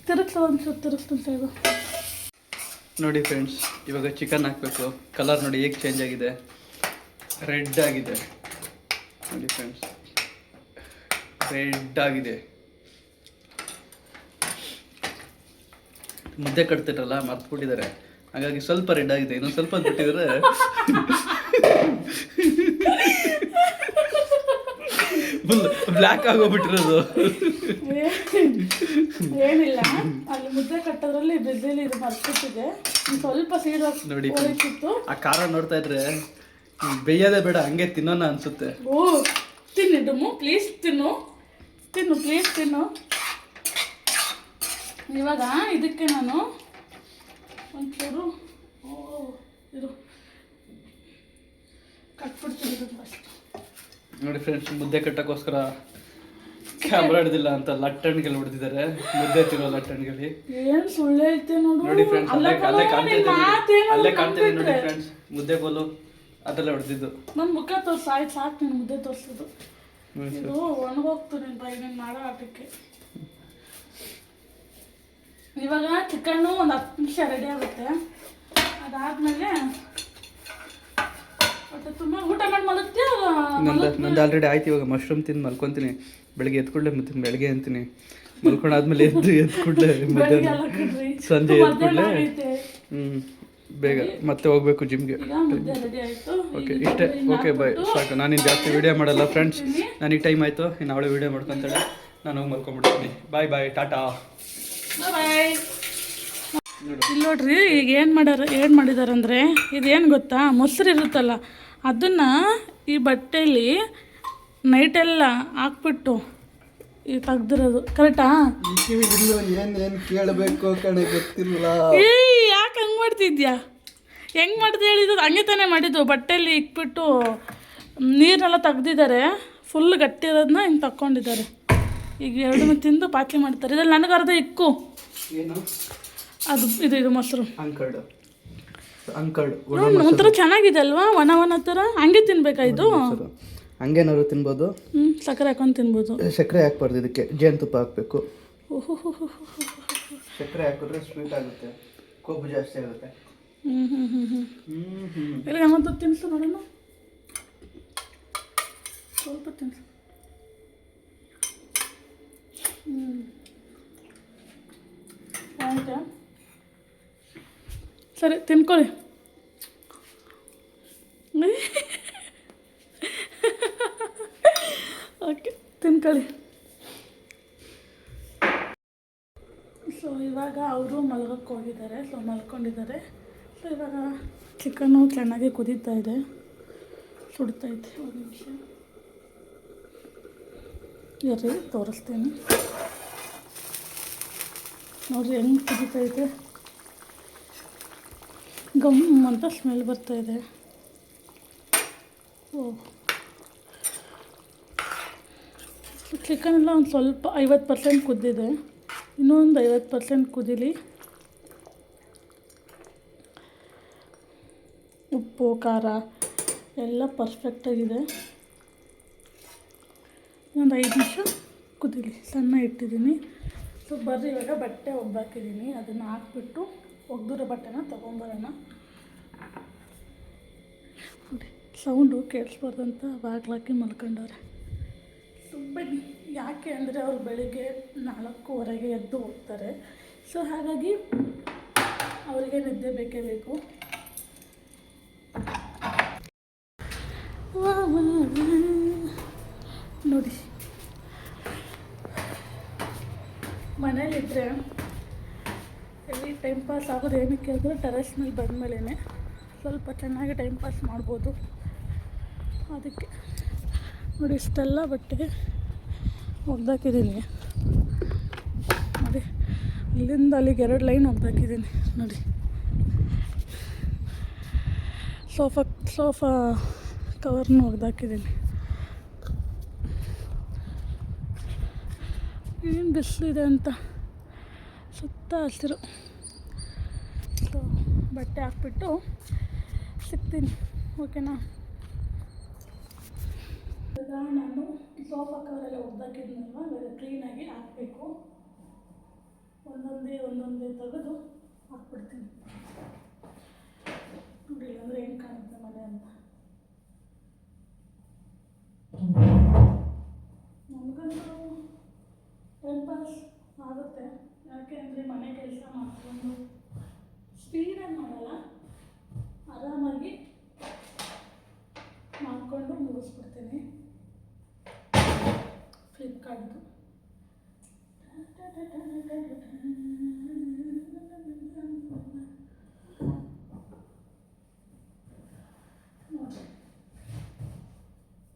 ತಿರುಗ್ಸ ತಿರುಗಿಸ್ತೀನಿ ಸೇಗು ನೋಡಿ ಫ್ರೆಂಡ್ಸ್ ಇವಾಗ ಚಿಕನ್ ಹಾಕಬೇಕು. ಕಲರ್ ನೋಡಿ ಹೇಗೆ ಚೇಂಜ್ ಆಗಿದೆ. ರೆಡ್ ಆಗಿದೆ. ನೋಡಿ ಫ್ರೆಂಡ್ಸ್ ರೆಡ್ ಆಗಿದೆ. ಮುದ್ದೆ ಕಟ್ತಿರಲ್ಲ ಮರ್ತ್ಬಿಟ್ಟಿದ್ದಾರೆ. ಹಾಗಾಗಿ ಸ್ವಲ್ಪ ರೆಡ್ ಆಗಿದೆ. ಇನ್ನೊಂದು ಸ್ವಲ್ಪ ಬಿಟ್ಟಿದ್ರೆ ಫುಲ್ ಬ್ಲ್ಯಾಕ್ ಆಗೋಗ್ಬಿಟ್ಟಿರೋದು ಏನಿಲ್ಲ. ಅಲ್ಲಿ ಮುದ್ದೆ ಕಟ್ಟೋದ್ರಲ್ಲಿ ಬಿಸಿಲಿ ಇದು ಮರ್ತಿದೆ ಸ್ವಲ್ಪ ಸೀರೆ ನೋಡಿ. ಆ ಖಾರ ನೋಡ್ತಾ ಇದ್ರೆ ಬೇಯೋದೇ ಬೇಡ ಹಂಗೆ ತಿನ್ನೋಣ ಅನ್ಸುತ್ತೆ. ಓ ತಿನ್ನಿ ಡುಮ್ಮು ಪ್ಲೀಸ್ ತಿನ್ನು. ತಿನ್ನು ಪ್ಲೀಸ್ ತಿನ್ನು. ಇವಾಗ ಇದಕ್ಕೆ ನಾನು ಒಂಚೂರು. ಓ ಇದು ಕಟ್ಬಿಡ್ತೀನಿ ಇದು ಫಸ್ಟ್ ನೋಡಿ ಫ್ರೆಂಡ್ಸ್ ಮುದ್ದೆ ಕಟ್ಟಕ್ಕೋಸ್ಕರ ಕ್ಯಾಮ್ರಾ ಹಿಡ್ದಿಲ್ಲ ಅಂತ ಲಟ್ಟಣಿಗೆಲ್ಲ ಹೊಡೆದಿದ್ದಾರೆ ಮುದ್ದೆ ತಿರೋ ಲಟ್ಟಣಿಗೆಲ್ಲಿ ಏನ್ ಸುಳ್ಳೆ ಐತೆ ನೋಡು. ನೋಡಿ ಫ್ರೆಂಡ್ಸ್ ಅಲ್ಲೇ ಅಲ್ಲೇ ಕಾಣ್ತಿದ್ದೆ ಕಾಣ್ತಾ ನಿನ್ ಇದೆ ಮಾತೇನು ಅಲ್ಲೇ ಕಾಣ್ತಿದೆ ನೋಡಿ ಫ್ರೆಂಡ್ಸ್ ಮುದ್ದೆ ಬೋಲು ಅದೆಲ್ಲ ಹೊಡೆದಿದ್ದು. ನನ್ನ ಮುಖ ತೋರ್ಸು ಆಯ್ತು ಸಾಕು ನಿನ್ ಮುದ್ದೆ ತೋರ್ಸೋದು. ಇದು ಒಣಗೋಗ್ತು ನಿನ್ ಬೈ ನೀನ್ ಮಾಡೋ ಆಟಕ್ಕೆ. ಇವಾಗ ಚಿಕನ್ನು ಒಂದು ಹತ್ತು ನಿಮಿಷ ರೆಡಿ ಆಗುತ್ತೆ. ಅದಾದ್ಮೇಲೆ ಹೊಟ್ಟೆ ತುಂಬ ಊಟ ಮಾಡಿ ಮಲಗ್ತೀಯ ನಂದು ನಂದು ಆಲ್ರೆಡಿ ಆಯ್ತು ಇವಾಗ ಮಶ್ರೂಮ್ ತಿಂದು ಮಲ್ಕೊಂತೀನಿ. ಬೆಳಗ್ಗೆ ಎದ್ಕೊಡ್ಲೆ ಮತ್ತೆ ಬೆಳಿಗ್ಗೆ ಅಂತೀನಿ. ಮಲ್ಕೊಂಡಾದ್ಮೇಲೆ ಎದ್ದು ಎದ್ಕೊಡ್ಲೆ ಬೆಳಿಗ್ಗೆ ಮಧ್ಯಾಹ್ನ. ಸಂಜೆ ಎದ್ಕೊಡ್ಲೆ ಆಗೈತೆ. ಹ್ಮ್ ಬೇಗ ಮತ್ತೆ ಹೋಗ್ಬೇಕು ಜಿಮ್ಗೆ ಓಕೆ ಇಷ್ಟೇ. ಓಕೆ ಬಾಯ್ ಸಾಕು. ನಾನಿನ್ನು ಜಾಸ್ತಿ ವಿಡಿಯೋ ಮಾಡಲ್ಲ ಫ್ರೆಂಡ್ಸ್ ನನಗೆ ಟೈಮ್ ಆಯಿತು. ಇನ್ನು ಅವಳೆ ವಿಡಿಯೋ ಮಾಡ್ಕೊತಾಳೆ. ನಾನು ಹೋಗಿ ಮಲ್ಕೊಂಡ್ಬಿಡ್ತೀನಿ ಬಾಯ್ ಬಾಯ್ ಟಾಟಾ. ಇಲ್ಲಿ ನೋಡ್ರಿ, ಈಗ ಏನು ಮಾಡ್ಯಾರ, ಏನು ಮಾಡಿದಾರೆ ಅಂದರೆ ಇದೇನು ಗೊತ್ತಾ, ಮೊಸರು ಇರುತ್ತಲ್ಲ, ಅದನ್ನು ಈ ಬಟ್ಟೆಯಲ್ಲಿ ನೈಟೆಲ್ಲ ಹಾಕ್ಬಿಟ್ಟು ಈ ತೆಗ್ದಿರೋದು. ಕರೆಕ್ಟಾ ಏನ್ ಕೇಳಬೇಕು ಗೊತ್ತಿಲ್ಲ ಏಯ್ ಯಾಕೆ ಹಂಗೆ ಮಾಡ್ತಿದ್ಯಾ? ಹೆಂಗೆ ಮಾಡಿದೆ ಹೇಳಿದ್ರು ಹಂಗೆ ತಾನೇ ಮಾಡಿದ್ದು. ಬಟ್ಟೆಯಲ್ಲಿ ಇಕ್ಬಿಟ್ಟು ನೀರನ್ನೆಲ್ಲ ತೆಗ್ದಿದ್ದಾರೆ. ಫುಲ್ ಗಟ್ಟಿ ಇರೋದನ್ನ ಹಿಂಗೆ ತಕ್ಕೊಂಡಿದ್ದಾರೆ. ಈಗ ಎರಡನ್ನೂ ತಿಂದು ಪಾಚಿ ಮಾಡ್ತಾರೆ. ಇದ್ರಲ್ಲಿ ನನಗೆ ಅರ್ಧ ಇಕ್ಕು. ಏನು? ಅದು ಇದು ಇದು ಮೊಸರು. ಅಂಕರ್ಡು. ಅಂಕರ್ಡು ಒಂಥರ ಚೆನ್ನಾಗಿದೆ ಅಲ್ವಾ? ಒಣ ಒಣ ಥರ. ಹಂಗೆ ತಿನ್ಬೇಕಾ ಇದು ಹಂಗೇನಾದ್ರು ತಿನ್ಬೋದು? ಹ್ಞೂ ಸಕ್ಕರೆ ಹಾಕೊಂಡು ತಿನ್ಬೋದು. ಸಕ್ಕರೆ ಹಾಕ್ಬಾರ್ದು ಇದಕ್ಕೆ. ಜೇನುತುಪ್ಪ ಹಾಕಬೇಕು. ಓಹೋ ಸಕ್ಕರೆ ಹಾಕಿದ್ರೆ ಸ್ವೀಟ್ ಆಗುತ್ತೆ. ಕೊಬ್ಬು ಜಾಸ್ತಿ ಆಗುತ್ತೆ. ಹ್ಞೂ ಹ್ಞೂ ಹ್ಞೂ ಹ್ಞೂ ಹ್ಮ್ ಇಲ್ಲ ನಮ್ಮಂತ ತಿನ್ಸು ನೋಡೋಣ. ಸ್ವಲ್ಪ ತಿನ್ಸು. ಹ್ಞೂ ಸರಿ ತಿನ್ಕೊಳ್ಳಿ ಓಕೆ ತಿನ್ಕೊಳ್ಳಿ ಸೊ ಇವಾಗ ಅವರು ಮಲಗಕ್ಕೆ ಹೋಗಿದ್ದಾರೆ. ಸೊ ಮಲ್ಕೊಂಡಿದ್ದಾರೆ. ಸೊ ಇವಾಗ ಚಿಕನ್ನು ಚೆನ್ನಾಗಿ ಕುದೀತಾ ಇದೆ. ಸುಡ್ತಾ ಇದೆ. ಒಂದು ನಿಮಿಷ. ಇರ್ರಿ ತೋರಿಸ್ತೀನಿ. ನೋಡ್ರಿ ಹೆಂಗೆ ಕುದಿತೈತೆ ಗಮ್ ಅಂತ ಸ್ಮೆಲ್ ಬರ್ತಾ ಇದೆ. ಓ. ಚಿಕನ್ ಎಲ್ಲ ಒಂದು ಸ್ವಲ್ಪ ಐವತ್ತು ಪರ್ಸೆಂಟ್ ಕುದ್ದಿದೆ. ಇನ್ನೊಂದು ಐವತ್ತು ಪರ್ಸೆಂಟ್ ಕುದಿಲಿ. ಉಪ್ಪು, ಖಾರ ಎಲ್ಲ ಪರ್ಫೆಕ್ಟಾಗಿದೆ ಐದು ನಿಮಿಷ ಕುದೀಲಿ, ಸಣ್ಣ ಇಟ್ಟಿದ್ದೀನಿ. ಸೊ ಬರ್ರಿ, ಇವಾಗ ಬಟ್ಟೆ ಒಬ್ಬಾಕಿದ್ದೀನಿ ಅದನ್ನು ಹಾಕ್ಬಿಟ್ಟು ಒಗ್ದಿರೋ ಬಟ್ಟೆನ ತೊಗೊಂಬರೋಣ. ನೋಡಿ ಸೌಂಡು ಕೇಳಿಸ್ಬಾರ್ದಂತ ಬಾಗ್ಲಾಕಿ ಮಲ್ಕೊಂಡವ್ರೆ. ಬನ್ನಿ ಯಾಕೆ ಅಂದರೆ ಅವ್ರು ಬೆಳಿಗ್ಗೆ ನಾಲ್ಕೂವರೆಗೆ ಎದ್ದು ಹೋಗ್ತಾರೆ. ಸೊ ಹಾಗಾಗಿ ಅವರಿಗೆ ನಿದ್ದೆ ಬೇಕೇ ಬೇಕು. ಮನೇಲಿದ್ದರೆ ಎಲ್ಲಿ ಟೈಮ್ ಪಾಸ್ ಆಗೋದು ಏನಕ್ಕೆ ಅಂದರೆ ಟೆರೆಸ್ನಲ್ಲಿ ಮೇಲೆ ಬಂದಮೇಲೆ ಸ್ವಲ್ಪ ಚೆನ್ನಾಗಿ ಟೈಮ್ ಪಾಸ್ ಮಾಡ್ಬೋದು. ಅದಕ್ಕೆ ನೋಡಿ ಇಷ್ಟೆಲ್ಲ ಬಟ್ಟೆ ಒಗ್ದಾಕಿದ್ದೀನಿ. ನೋಡಿ, ಇಲ್ಲಿಂದ ಅಲ್ಲಿಗೆ ಎರಡು ಲೈನ್ ಒಗ್ದಾಕಿದ್ದೀನಿ. ನೋಡಿ. ಸೋಫಾ ಸೋಫಾ ಕವರ್ನು ಒಗ್ದಾಕಿದ್ದೀನಿ. ಏನು ಬಿಸಿಲಿದೆ ಅಂತ ಸುತ್ತ ಹಸಿರು ಸೊ ಬಟ್ಟೆ ಹಾಕ್ಬಿಟ್ಟು ಸಿಗ್ತೀನಿ ಓಕೆನಾ ನಾನು ಸೋಫಾ ಕವರೆಲ್ಲ ಒಗ್ದಾಕಿದ್ನಲ್ವ ಇವಾಗ ಕ್ಲೀನಾಗಿ ಹಾಕ್ಬೇಕು. ಒಂದೊಂದೇ ಒಂದೊಂದೇ ತೆಗೆದು ಹಾಕ್ಬಿಡ್ತೀನಿ ನೋಡಿ ಇಲ್ಲಾಂದ್ರೆ ಏನು ಕಾಣುತ್ತೆ ಮನೆ ಅಂತ ನಮಗಂತೂ ಟೈಮ್ ಪಾಸ್ ಆಗುತ್ತೆ ಯಾಕೆ ಅಂದರೆ ಮನೆ ಕೆಲಸ ಮಾಡಿಕೊಂಡು ಸ್ಪೀಡಾಗಿ ಮಾಡಲ್ಲ ಆರಾಮಾಗಿ ಮಾಡಿಕೊಂಡು ಮುಗಿಸ್ಬಿಡ್ತೀನಿ ಫ್ಲಿಪ್ಕಾರ್ಟ್ದು ನೋಡಿ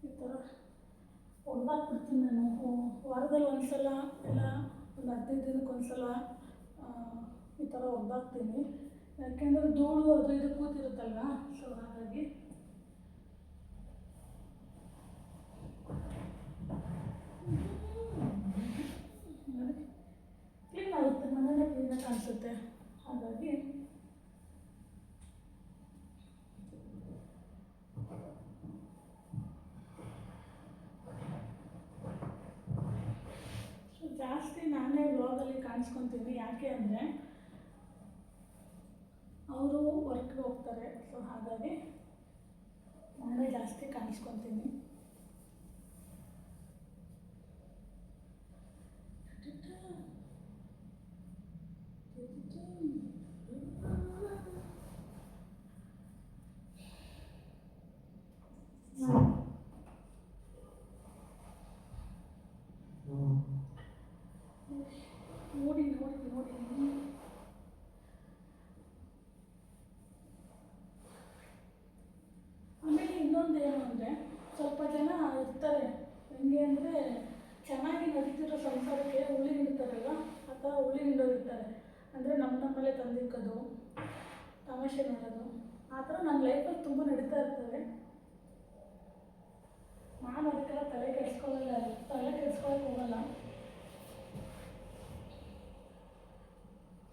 ಈ ಥರ ಒಗ್ದಾಕ್ಬಿಡ್ತೀನಿ ನಾನು ವಾರದಲ್ಲಿ ಒಂದು ಸಲ ಇಲ್ಲ ಒಂದು ಹದಿನೈದು ದಿನಕ್ಕೆ ಒಂದು ಸಲ ಈ ಒದ್ದಾಕ್ತೀನಿ ಯಾಕೆಂದರೆ ಧೂಳು ಅದು ಇದು ಕೂತಿರುತ್ತಲ್ವ? ಸೊ ಹಾಗಾಗಿ. ಕ್ಲೀನ್ ಆಗುತ್ತೆ. ಮನೆಯಲ್ಲೇ ಕ್ಲೀನಾಗಿ ಕಾಣಿಸುತ್ತೆ. ಹಾಗಾಗಿ. ಜಾಸ್ತಿ ನಾನೇ ಬ್ಲಾಗಲ್ಲಿ ಕಾಣಿಸ್ಕೊತೀನಿ. ಯಾಕೆ ಅಂದರೆ ಅವರು ವರ್ಕ್ಗೆ ಹೋಗ್ತಾರೆ ಸೊ ಹಾಗಾಗಿ ನಾನೇ ಜಾಸ್ತಿ ಕಾಣಿಸ್ಕೊತೀನಿ ನೋಡಿ ನೋಡಿ ನೋಡಿ. ಆಮೇಲೆ ಇನ್ನೊಂದು ಏನು ಅಂದರೆ, ಸ್ವಲ್ಪ ಜನ ಇರ್ತಾರೆ. ಹೆಂಗೆ ಅಂದರೆ, ಚೆನ್ನಾಗಿ ನಡೀತಿರೋ ಸಂಸಾರಕ್ಕೆ ಹುಳಿ ನಿಡ್ತಾರಲ್ಲ ಆ ಥರ ಹುಳಿ ನಿಡೋರು ಇರ್ತಾರೆ. ಅಂದರೆ ನಮ್ಮ ನಮ್ಮಲ್ಲೇ ತಂದಿಕ್ಕೋದು, ತಮಾಷೆ ಮಾಡೋದು. ಆ ಥರ ನನ್ನ ಲೈಫಲ್ಲಿ ತುಂಬ ನಡೀತಾ ಇರ್ತವೆ ನಾನು ಅದಕ್ಕೆಲ್ಲ ತಲೆ ಕೆಡಿಸ್ಕೊಳ್ಳಲ್ಲ ತಲೆ ಕೆಡಿಸ್ಕೊಳಕ್ಕೆ ಹೋಗಲ್ಲ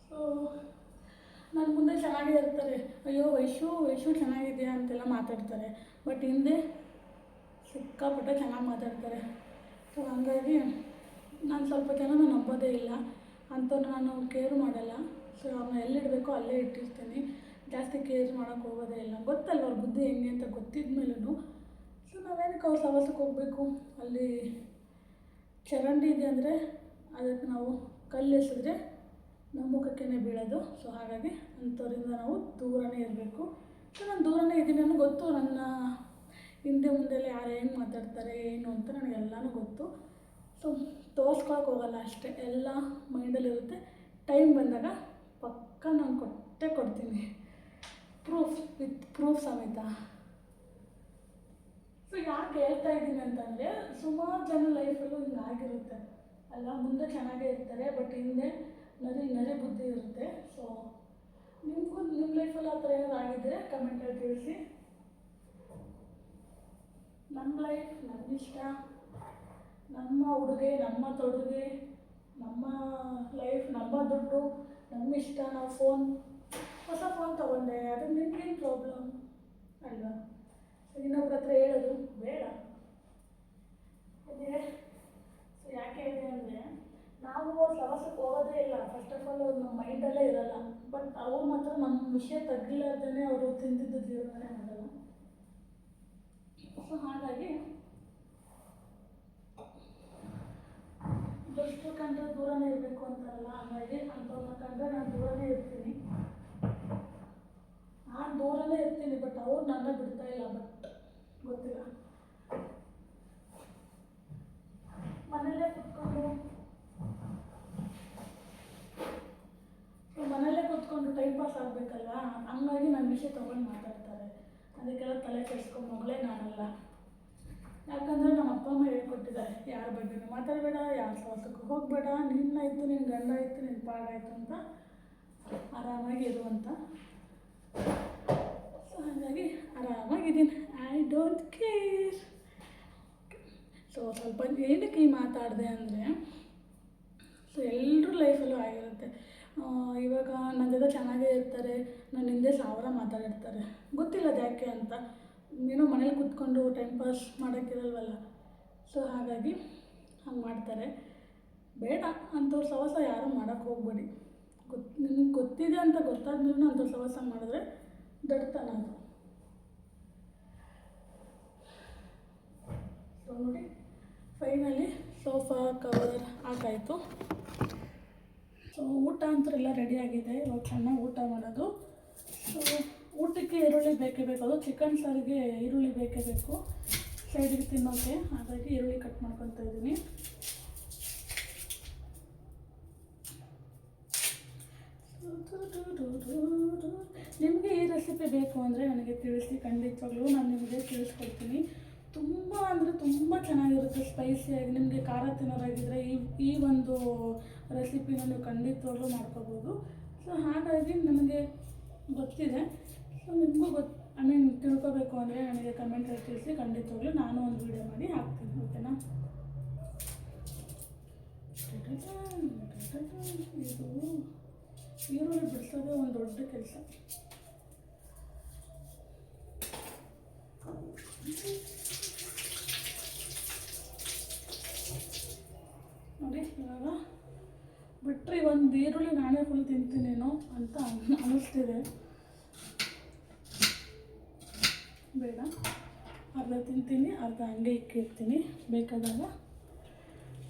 ಸೊ ನನ್ನ ಇರ್ತಾರೆ ಅಯ್ಯೋ, ವೈಶು ವೈಶು ಚೆನ್ನಾಗಿದೆಯಾ? ಅಂತೆಲ್ಲ ಮಾತಾಡ್ತಾರೆ. ಬಟ್ ಹಿಂದೆ ಸಿಕ್ಕಾಪಟ್ಟೆ ಚೆನ್ನಾಗಿ ಮಾತಾಡ್ತಾರೆ. ಸೊ ಹಂಗಾಗಿ ನಾನು ಸ್ವಲ್ಪ ಜನನ ನಂಬೋದೇ ಇಲ್ಲ. ಅಂಥವ್ರು ನಾನು ಕೇರ್ ಮಾಡಲ್ಲ. ಸೊ ಅವ್ನ ಎಲ್ಲಿಡಬೇಕೋ ಅಲ್ಲೇ ಇಟ್ಟಿರ್ತೀನಿ. ಜಾಸ್ತಿ ಕೇರ್ ಮಾಡೋಕ್ಕೆ ಹೋಗೋದೇ ಇಲ್ಲ. ಗೊತ್ತಲ್ಲ ಅವ್ರ ಬುದ್ಧಿ ಹೆಂಗೆ ಅಂತ ಗೊತ್ತಿದ ಮೇಲೂ ಸೊ ನಾವೇನಕ್ಕೆ ಅವ್ರ ಸವಾಸಕ್ಕೆ ಹೋಗಬೇಕು? ಅಲ್ಲಿ ಚರಂಡಿ ಇದೆ ಅಂದರೆ ಅದಕ್ಕೆ ನಾವು ಕಲ್ಲು ಎಸೆದ್ರೆ ನಮ್ಮ ಮುಖಕ್ಕೇ ಬೀಳೋದು. ಸೊ ಹಾಗಾಗಿ ಅಂಥವರಿಂದ ನಾವು ದೂರನೇ ಇರಬೇಕು. ಸೊ ನಾನು ದೂರನೇ ಇದ್ದೀನಿ ನನಗೆ ಗೊತ್ತು. ನನ್ನ ಹಿಂದೆ ಮುಂದೆಲ್ಲ ಯಾರು ಏನು ಮಾತಾಡ್ತಾರೆ, ಏನು ಅಂತ ನನಗೆಲ್ಲನೂ ಗೊತ್ತು. ಸೊ ತೋರ್ಸ್ಕೊಳಕ್ಕೆ ಹೋಗಲ್ಲ ಅಷ್ಟೇ. ಎಲ್ಲ ಮೈಂಡಲ್ಲಿರುತ್ತೆ ಟೈಮ್ ಬಂದಾಗ ಪಕ್ಕ ನಾನು ಕೊಟ್ಟೇ ಕೊಡ್ತೀನಿ. ಪ್ರೂಫ್ ವಿತ್ ಪ್ರೂಫ್ ಸಮೇತ. ಸೊ ಯಾಕೆ ಹೇಳ್ತಾ ಇದ್ದೀನಿ ಅಂತಂದರೆ ಸುಮಾರು ಜನ ಲೈಫಲ್ಲೂ ಹಿಂಗೆ ಆಗಿರುತ್ತೆ. ಅಲ್ಲ, ಮುಂದೆ ಚೆನ್ನಾಗೇ ಇರ್ತಾರೆ ಬಟ್ ಹಿಂದೆ ನರಿ ನರಿ ಬುದ್ಧಿ ಇರುತ್ತೆ. ಸೊ ನಿಮಗೂ ನಿಮ್ಮ ಲೈಫಲ್ಲಿ ಆ ಥರ ಏನಾದ್ರು ಆಗಿದ್ದರೆ ಕಮೆಂಟಲ್ಲಿ ತಿಳಿಸಿ. ನಮ್ಮ ಲೈಫ್ ನಮ್ಮ ಇಷ್ಟ. ನಮ್ಮ ಉಡುಗೆ, ನಮ್ಮ ತೊಡುಗೆ, ನಮ್ಮ ಲೈಫ್ ನಮ್ಮ ದುಡ್ಡು, ನಮ್ಮ ಇಷ್ಟ. ನಾವು ಫೋನ್ ಹೊಸ ಫೋನ್ ತೊಗೊಂಡೆ. ಅದು ನಿಮ್ಗೇನು ಪ್ರಾಬ್ಲಮ್ ಅಲ್ವಾ? ಸೊ ಇನ್ನೊಬ್ರ ಹತ್ರ ಹೇಳೋದು ಬೇಡ. ಅದೇ. ಸೊ ಯಾಕೆ ಹೇಳಿದೆ ಅಂದರೆ ನಾವು ಪ್ರವಾಸಕ್ಕೆ ಹೋಗೋದೇ ಇಲ್ಲ. ಫಸ್ಟ್ ಆಫ್ ಆಲ್ ಅವ್ರು ನಮ್ಮ ಮೈಂಡಲ್ಲೇ ಇರಲ್ಲ. ಬಟ್ ಅವ್ರು ಮಾತ್ರ ನಮ್ಮ ವಿಷಯ ತಗ್ಗಿಲಾರ್ದೇ ಅವರು ತಿಂದಿದ್ದು ಜೀವನನೇ ಆಗಲ್ಲ ಸೊ ಹಾಗಾಗಿ ದುಷ್ಟ ಕಂಡ್ರೆ ದೂರನೇ ಇರಬೇಕು ಅಂತಾರಲ್ಲ, ಹಾಗಾಗಿ ಅಂಥವ್ರನ್ನ ಕಂಡ್ರೆ ನಾನು ದೂರನೇ ಇರ್ತೀನಿ. ನಾನು ದೂರನೇ ಇರ್ತೀನಿ ಬಟ್ ಅವ್ರು ನನ್ನ ಬಿಡ್ತಾ ಇಲ್ಲ ಬಟ್ ಗೊತ್ತಿಲ್ಲ. ಮನೇಲೇ ಕುತ್ಕೊಂಡು ಮನೇಲೇ ಕೂತ್ಕೊಂಡು ಟೈಮ್ ಪಾಸ್ ಆಗಬೇಕಲ್ವಾ? ಹಂಗಾಗಿ ನನ್ನ ವಿಷಯ ತೊಗೊಂಡು ಮಾತಾಡ್ತಾರೆ. ಅದಕ್ಕೆಲ್ಲ ತಲೆ ಕೆಡಿಸ್ಕೊಂಡು ಮಗಳೇ ನಾನಲ್ಲ. ಯಾಕಂದರೆ ನಮ್ಮ ಅಪ್ಪ ಅಮ್ಮ ಹೇಳ್ಕೊಟ್ಟಿದ್ದಾರೆ, ಯಾರ ಬಗ್ಗೆನೂ ಮಾತಾಡಬೇಡ, ಯಾರ ಸವಾಸಕ್ಕೂ ಹೋಗಬೇಡ ನಿನ್ನಾಯ್ತು ನಿನ್ನ ಗಂಡ ಆಯಿತು ನಿನ್ನ ಪಾಡಾಯಿತು ಅಂತ ಆರಾಮಾಗಿ ಇರು ಅಂತ. ಸೊ ಹಾಗಾಗಿ ಆರಾಮಾಗಿದ್ದೀನಿ. ಐ ಡೋಂಟ್ ಕೇರ್ ಸೊ ಸ್ವಲ್ಪ ಏನಕ್ಕೆ ಈ ಮಾತಾಡಿದೆ ಅಂದರೆ ಸೊ ಎಲ್ಲರೂ ಲೈಫಲ್ಲೂ ಆಗಿರುತ್ತೆ. ಇವಾಗ ನನ್ನ ಜೊತೆ ಚೆನ್ನಾಗೇ ಇರ್ತಾರೆ ನನ್ನ ಹಿಂದೆ ಸಾವಿರ ಮಾತಾಡಿರ್ತಾರೆ. ಗೊತ್ತಿಲ್ಲ ಅದು ಯಾಕೆ ಅಂತ. ಏನೋ ಮನೇಲಿ ಕೂತ್ಕೊಂಡು ಟೈಮ್ ಪಾಸ್ ಮಾಡೋಕ್ಕಿರಲ್ವಲ್ಲ. ಸೊ ಹಾಗಾಗಿ ಹಂಗೆ ಮಾಡ್ತಾರೆ. ಬೇಡ, ಅಂಥವ್ರು ಸವಾಸ ಯಾರೂ ಮಾಡೋಕ್ಕೆ ಹೋಗ್ಬೇಡಿ. ಗೊತ್ತು ನಿಮ್ಗೆ ಗೊತ್ತಿದೆ ಅಂತ ಗೊತ್ತಾದ್ಮೇಲೆ ಅಂಥವ್ರ ಸವಾಸ ಮಾಡಿದ್ರೆ ದಡ್ತನ ಅದು. ಸೊ ನೋಡಿ ಫೈನಲಿ ಸೋಫಾ ಕವರ್ ಹಾಕಾಯಿತು ಸೊ ಊಟ ಅಂತರೆಲ್ಲ ರೆಡಿಯಾಗಿದೆ ಇವಾಗ ಚೆನ್ನಾಗಿ ಊಟ ಮಾಡೋದು. ಸೊ ಊಟಕ್ಕೆ ಈರುಳ್ಳಿ ಬೇಕೇ ಬೇಕು. ಅದು ಚಿಕನ್ ಸಾರಿಗೆ ಈರುಳ್ಳಿ ಬೇಕೇ ಬೇಕು. ಸೈಡಿಗೆ ತಿನ್ನೋಕ್ಕೆ ಹಾಗಾಗಿ ಈರುಳ್ಳಿ ಕಟ್ ಮಾಡ್ಕೊತಾ ಇದ್ದೀನಿ. ನಿಮಗೆ ಈ ರೆಸಿಪಿ ಬೇಕು ಅಂದರೆ ನನಗೆ ತಿಳಿಸಿ. ಖಂಡಿತವಾಗ್ಲೂ ನಾನು ನಿಮಗೆ ತಿಳಿಸ್ಕೊಡ್ತೀನಿ. ತುಂಬ ಅಂದರೆ ತುಂಬ ಚೆನ್ನಾಗಿರುತ್ತೆ ಸ್ಪೈಸಿಯಾಗಿ ನಿಮಗೆ ಖಾರ ತಿನ್ನೋರಾಗಿದ್ದರೆ ಈ ಈ ಒಂದು ರೆಸಿಪಿನ ನೀವು ಖಂಡಿತವಾಗ್ಲೂ ಮಾಡ್ಕೋಬೋದು. ಸೊ ಹಾಗಾಗಿ ನನಗೆ ಗೊತ್ತಿದೆ. ಸೊ ನಿಮಗೂ ಗೊತ್ತು ಐ ಮೀನ್ ತಿಳ್ಕೋಬೇಕು ಅಂದರೆ ನನಗೆ ಕಮೆಂಟಲ್ಲಿ ತಿಳಿಸಿ, ಖಂಡಿತವಾಗ್ಲೂ ನಾನು ಒಂದು ವಿಡಿಯೋ ಮಾಡಿ ಹಾಕ್ತೀನಿ ಓಕೆನಾ ಇದು, ಈರುಳ್ಳಿ ಬಿಡಿಸೋದೇ ಒಂದು ದೊಡ್ಡ ಕೆಲಸ ನೋಡಿ ಇವಾಗ ಬಿಟ್ಟರೆ ಒಂದು ಈರುಳ್ಳಿ ನಾನೇ ಫುಲ್ ತಿಂತೀನೇನೋ ಅಂತ ಅನ್- ಅನ್ನಿಸ್ತಿದೆ. ಬೇಡ. ಅರ್ಧ ತಿಂತೀನಿ, ಅರ್ಧ ಹಂಗೆ ಇಕ್ಕಿರ್ತೀನಿ. ಬೇಕಾದಾಗ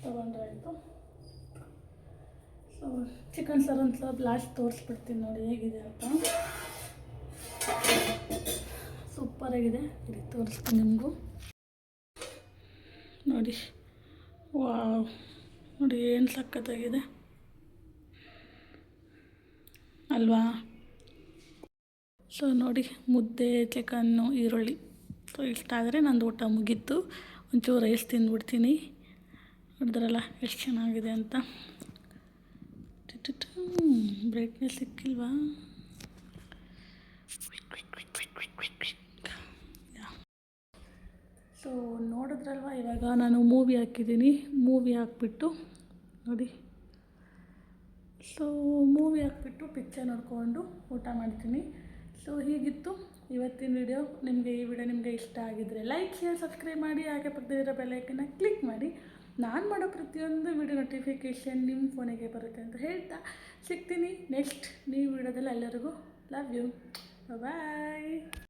ತೊಗೊಂಡ್ರೆ ಆಯಿತು ಸೊ ಚಿಕನ್ ಸಾರು ಒಂದು ಸ್ವಲ್ಪ ಲಾಸ್ಟ್ ತೋರಿಸ್ಬಿಡ್ತೀನಿ ನೋಡಿ ಹೇಗಿದೆ ಅಂತ. ಸೂಪರಾಗಿದೆ ಇಲ್ಲಿ ತೋರಿಸ್ತೀನಿ ನಿಮಗೂ. ನೋಡಿ. ವಾ ನೋಡಿ ಏನು ಸಖತ್ತಾಗಿದೆ. ಅಲ್ವಾ? ಸೊ ನೋಡಿ, ಮುದ್ದೆ ಚಿಕನ್ನು ಈರುಳ್ಳಿ. ಸೊ ಇಷ್ಟ ಆದರೆ ನಂದು ಊಟ ಮುಗೀತು. ಒಂಚೂರು ರೈಸ್ ತಿಂದ್ಬಿಡ್ತೀನಿ. ನೋಡಿದ್ರಲ್ಲ, ಎಷ್ಟು ಚೆನ್ನಾಗಿದೆ ಅಂತ. ಬ್ರೈಟ್ನೆಸ್ ಸಿಕ್ಕಿಲ್ವಾ? ಸೊ ನೋಡಿದ್ರಲ್ವ, ಇವಾಗ ನಾನು ಮೂವಿ ಹಾಕಿದ್ದೀನಿ. ಮೂವಿ ಹಾಕ್ಬಿಟ್ಟು, ನೋಡಿ. ಸೊ ಮೂವಿ ಹಾಕ್ಬಿಟ್ಟು ಪಿಕ್ಚರ್ ನೋಡಿಕೊಂಡು ಊಟ ಮಾಡ್ತೀನಿ. ಸೊ ಹೀಗಿತ್ತು ಇವತ್ತಿನ ವಿಡಿಯೋ ನಿಮಗೆ ಈ ವಿಡಿಯೋ ನಿಮಗೆ ಇಷ್ಟ ಆಗಿದ್ದರೆ ಲೈಕ್ ಶೇರ್ ಸಬ್ಸ್ಕ್ರೈಬ್ ಮಾಡಿ. ಹಾಗೆ ಪಕ್ಕದಲ್ಲಿರೋ ಬೆಲ್ಲೈಕನ್ನ ಕ್ಲಿಕ್ ಮಾಡಿ. ನಾನು ಮಾಡೋ ಪ್ರತಿಯೊಂದು ವಿಡಿಯೋ ನೋಟಿಫಿಕೇಷನ್ ನಿಮ್ಮ ಫೋನಿಗೆ ಬರುತ್ತೆ ಅಂತ ಹೇಳ್ತಾ ಸಿಗ್ತೀನಿ. ನೆಕ್ಸ್ಟ್ ನೀವು ವಿಡಿಯೋದಲ್ಲಿ ಎಲ್ಲರಿಗೂ ಲವ್ ಯು ಬಾಯ್